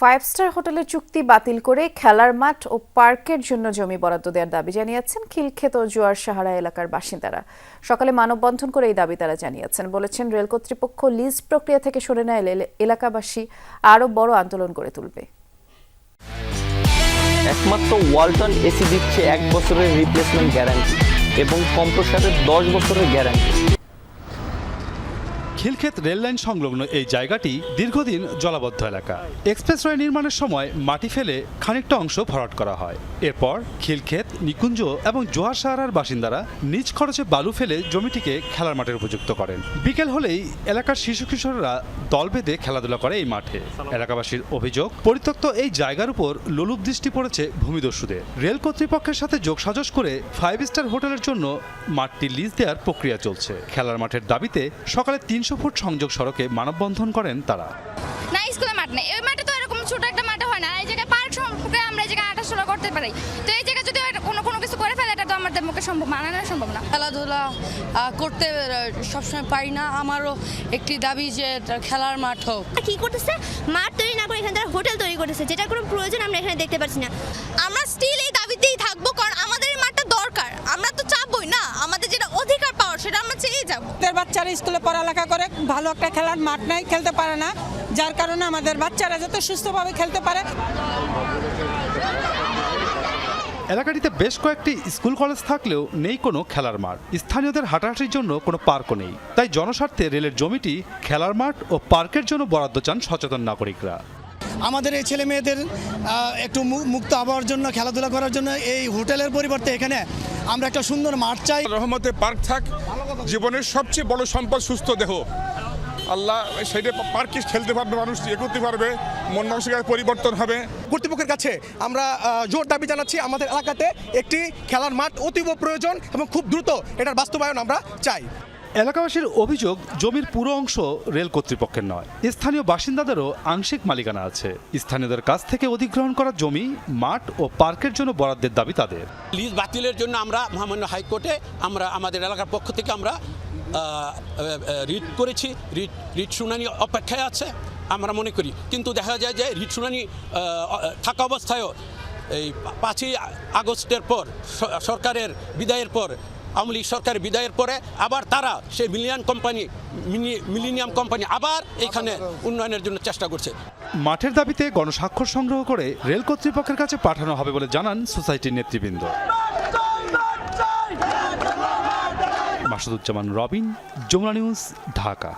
Five star হোটেলের চুক্তি বাতিল করে খেলার মাঠ ও পার্কের জন্য জমি বরাদ্দ দেওয়ার দাবি জানিয়েছেন খিলক্ষেত ও জোয়ার সাহারা এলাকার বাসিন্দারা। সকালে মানববন্ধন করে এই দাবি তারা জানিয়েছেন। বলেছেন, রেল কর্তৃপক্ষ লিজ প্রক্রিয়া থেকে সরে না এলে এলাকাবাসী আরও বড় আন্দোলন গড়ে তুলবে। একমাত্র ওয়ালটন এসি দিচ্ছে এক বছরের রিপ্লেসমেন্ট গ্যারান্টি এবং কম্প্রসারের দশ বছরের গ্যারান্টি খিলক্ষেত রেললাইন সংলগ্ন এই জায়গাটি দীর্ঘদিন জলাবদ্ধ এলাকা। এক্সপ্রেসওয়ে নির্মাণের সময় মাটি ফেলে খানিকটা অংশ ভরাট করা হয়। এরপর খিলক্ষেত, নিকুঞ্জ এবং জোয়ার সাহারার বাসিন্দারা নিজ খরচে বালু ফেলে জমিটিকে খেলার মাঠের উপযুক্ত করেন। বিকেল হলেই এলাকার শিশু কিশোররা দল বেঁধে খেলাধুলা করে এই মাঠে। এলাকাবাসীর অভিযোগ, পরিত্যক্ত এই জায়গার উপর লোলুপ দৃষ্টি পড়েছে ভূমিদস্যুদের। রেল কর্তৃপক্ষের সাথে যোগসাজশ করে ফাইভ স্টার হোটেলের জন্য মাঠটি লিজ দেওয়ার প্রক্রিয়া চলছে। খেলার মাঠের দাবিতে সকালে তিনশো ফুট সংযোগ সড়কে মানববন্ধন করেন তারা। না স্কুলে মাঠ নেই। এই মাঠে তো এরকম ছোট একটা মাঠে হয় না। এই জায়গায় পার্ক সম্পর্কে আমরা এই জায়গায় আঠাশোলা করতে পারি। তো এই জায়গায় যদি এটা কোনো কোনো কিছু করে ফেলে এটা তো আমাদের মুখে সম্ভব মানানো সম্ভব না। খেলাধুলা করতে সবসময় পারি না। আমারও একটি দাবি যে খেলার মাঠ হোক। কি করতেছে? মাঠ তৈরি না করে এখানে তারা হোটেল তৈরি করতেছে যেটার কোনো প্রয়োজন আমরা এখানে দেখতে পাচ্ছি না। আমরা স্টিল এই দাবিতেই থাকব কারণ আমাদের এই মাঠটা দরকার। আমরা তো চাবই না আমাদের যেটা অধিকার পাওয়ার সেটা আমরা আমাদের বাচ্চারা স্কুলে পড়ালেখা করে ভালো একটা খেলার মাঠ নাই খেলতে পারে না। যার কারণে আমাদের বাচ্চারা যাতে সুস্থভাবে খেলতে পারে। এলাকাটিতে বেশ কয়েকটি স্কুল কলেজ থাকলেও নেই কোনো খেলার মাঠ। স্থানীয়দের হাঁটাহাঁটির জন্য কোনো পার্কও নেই। তাই জনস্বার্থে রেলের জমিটি খেলার মাঠ ও পার্কের জন্য বরাদ্দ চান সচেতন নাগরিকরা। আমাদের এই ছেলে মেয়েদের একটু মু- মুক্ত আবহাওয়ার জন্য খেলাধুলা করার জন্য এই হোটেলের পরিবর্তে এখানে আমরা একটা সুন্দর মাঠ চাই। রহমতে পার্ক থাক। জীবনের সবচেয়ে বড় সম্পদ সুস্থ দেহ। আল্লাহ সেটা পার্কে খেলতে পারবে মানুষ ইয়ে করতে পারবে মন মানসিকার পরিবর্তন হবে। কর্তৃপক্ষের কাছে আমরা জোর দাবি জানাচ্ছি আমাদের এলাকাতে একটি খেলার মাঠ অতীব প্রয়োজন এবং খুব দ্রুত এটার বাস্তবায়ন আমরা চাই। এলাকাবাসীর অভিযোগ, জমির পুরো অংশ রেল কর্তৃপক্ষের নয়। স্থানীয় বাসিন্দাদেরও আংশিক মালিকানা আছে। স্থানীয়দের কাছ থেকে অধিগ্রহণ করা জমি, মাঠ ও পার্কের জন্য বরাদ্দের দাবি তাদের। লিজ বাতিলের জন্য আমরা মহামান্য হাইকোর্টে আমরা আমাদের এলাকার পক্ষ থেকে আমরা রিট করেছি। রিট রিট শুনানি অপেক্ষায় আছে, আমরা মনে করি। কিন্তু দেখা যায় যে রিট শুনানি থাকা অবস্থায়ও এই পাঁচই আগস্টের পর সরকারের বিদায়ের পর আওয়ামী লীগ সরকার বিদায়ের পরে আবার তারা সেই মিলিয়ান কোম্পানি মিলিনিয়াম কোম্পানি আবার এখানে উন্নয়নের জন্য চেষ্টা করছে। মাঠের দাবিতে গণস্বাক্ষর সংগ্রহ করে রেল কর্তৃপক্ষের কাছে পাঠানো হবে বলে জানান সোসাইটির নেতৃবৃন্দ। মাসুদুজ্জামান রবিন, যমুনা নিউজ, ঢাকা।